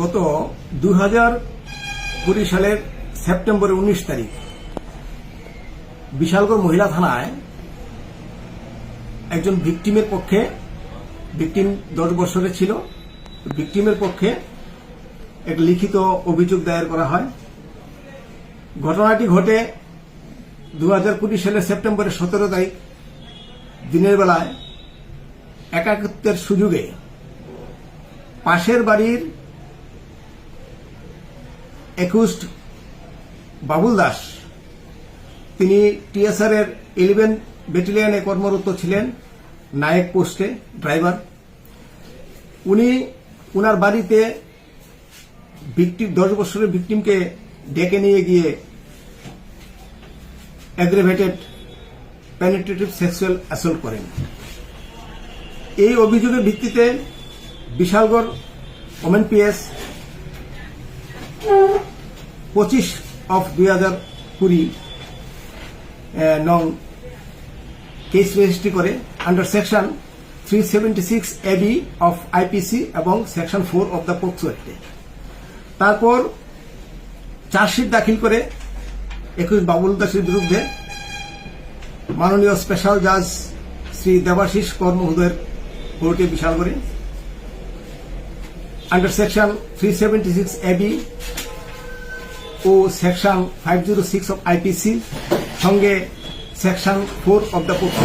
গত দু কুড়ি সালের সেপ্টেম্বরের উনিশ তারিখ বিশালগড় মহিলা থানায় একজন ভিকটিমের পক্ষে, ভিকটিম দশ বছরের ছিল, ভিকটিমের পক্ষে এক লিখিত অভিযোগ দায়ের করা হয়। ঘটনাটি ঘটে দু হাজার কুড়ি সালের সেপ্টেম্বরের সতেরো তারিখ দিনের বেলায় একাকিত্বের সুযোগে পাশের বাড়ির একুশড বাবুল দাস। তিনি টিএসআর এর ইলেভেন ব্যাটালিয়নে কর্মরত ছিলেন, নায়ক পোস্টে, ড্রাইভার। উনি উনার বাড়িতে দশ বছরের ভিকটিমকে ডেকে নিয়ে গিয়ে অ্যাগ্রেভেটেড পেনিট্রেটিভ সেক্সুয়াল অ্যাসল্ট করেন। এই অভিযোগের ভিত্তিতে বিশালগড় ওমেন পিএস পঁচিশ অফ দুই হাজার কুড়ি নং কেস রেজিস্ট্রি করে under section three seventy six AB of IPC এবং section four of the POCSO অ্যাক্টে তারপর চার্জশিট দাখিল করে একুশ বাবুল দাসের বিরুদ্ধে মাননীয় স্পেশাল জাজ শ্রী দেবাশিস কর মহোদয়ের কোর্টে বিশাল করে। Under section three seventy six AB O section five zero six of IPC সঙ্গে section four of the POCSO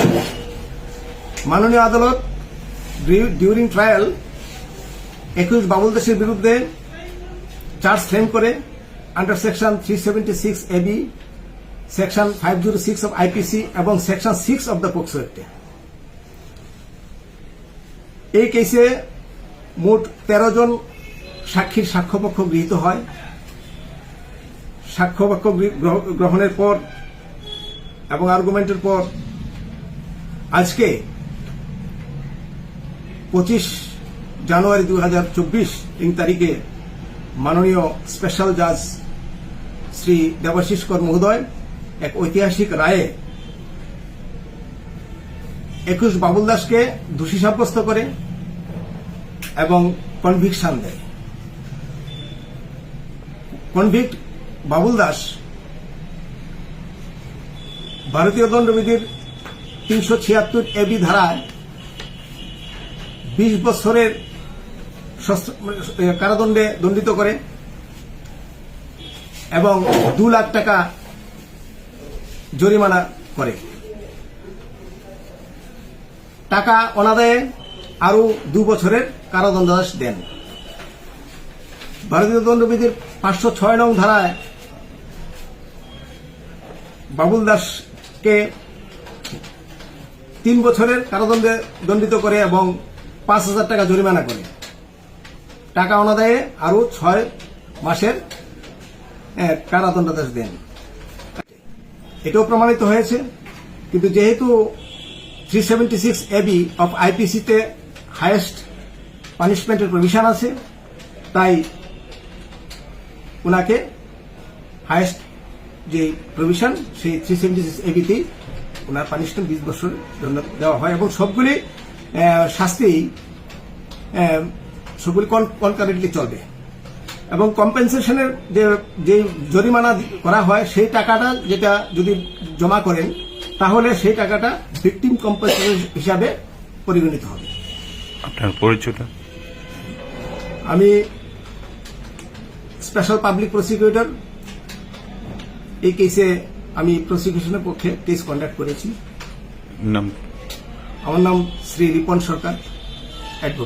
মাননীয় আদালত ডিউরিং ট্রায়াল একুশ বাবুল দাসের বিরুদ্ধে চার্জ ফ্রেম করে under section three seventy six AB section five zero six of IPC এবং section six of the POCSO অ্যাক্টে এই কেসে মোট তেরো জন সাক্ষীর সাক্ষ্যপক্ষ গৃহীত হয়। সাক্ষ্যপক্ষ গ্রহ- গ্রহণের পর এবং আর্গুমেন্টের পর, আজকে পঁচিশ জানুয়ারি দু হাজার চব্বিশ তিন তারিখে মাননীয় স্পেশাল জাজ শ্রী দেবাশিস কর মহোদয় এক ঐতিহাসিক রায়ে একুশ বাবুল দাসকে দোষী সাব্যস্ত করে এবং কনভিকশন দেয়। কনভিক্ট বাবুল দাস, ভারতীয় দণ্ডবিধির তিনশো ছিয়াত্তর এবি ধারায় বিশ বছরের কারাদণ্ডে দণ্ডিত করে এবং দু লাখ টাকা জরিমানা করে। টাকা অনাদায়ে আরও দু বছরের কারাদণ্ডাদেশ দেন। ভারতীয় দণ্ডবিধির পাঁচশো ছয় নং ধারায় বাবুল দাসকে তিন বছরের কারাদণ্ডে দণ্ডিত করে এবং পাঁচ হাজার টাকা জরিমানা করে। টাকা অনাদায়ে আরও ছয় মাসের কারাদণ্ডাদেশ দেন। এটাও প্রমাণিত হয়েছে, কিন্তু যেহেতু three seventy six AB of আইপিসিতে highest পানিশমেন্টের প্রভিশন আছে, তাই ওনাকে হায়েস্ট যে প্রভিশন সেই থ্রি সেভেন্টি সিক্স এবিতেই ওনার পানিশমেন্ট বিশ বছর দণ্ড দেওয়া হয় এবং সবগুলি শাস্তি সবগুলি কনকারেন্টলি চলবে। এবং কম্পেনসেশনের যে যে জরিমানা করা হয় সেই টাকাটা যেটা যদি জমা করেন তাহলে সেই টাকাটা ভিকটিম কম্পেনসেশন হিসাবে পরিগণিত হবে। আপনার পরিচয়টা? আমি স্পেশাল পাবলিক প্রসিকিউটর এই কেসে আমি প্রসিকিউশনের পক্ষে কেস কন্ডাক্ট করেছি। নাম? আমার নাম শ্রী রিপন সরকার অ্যাডভোকেট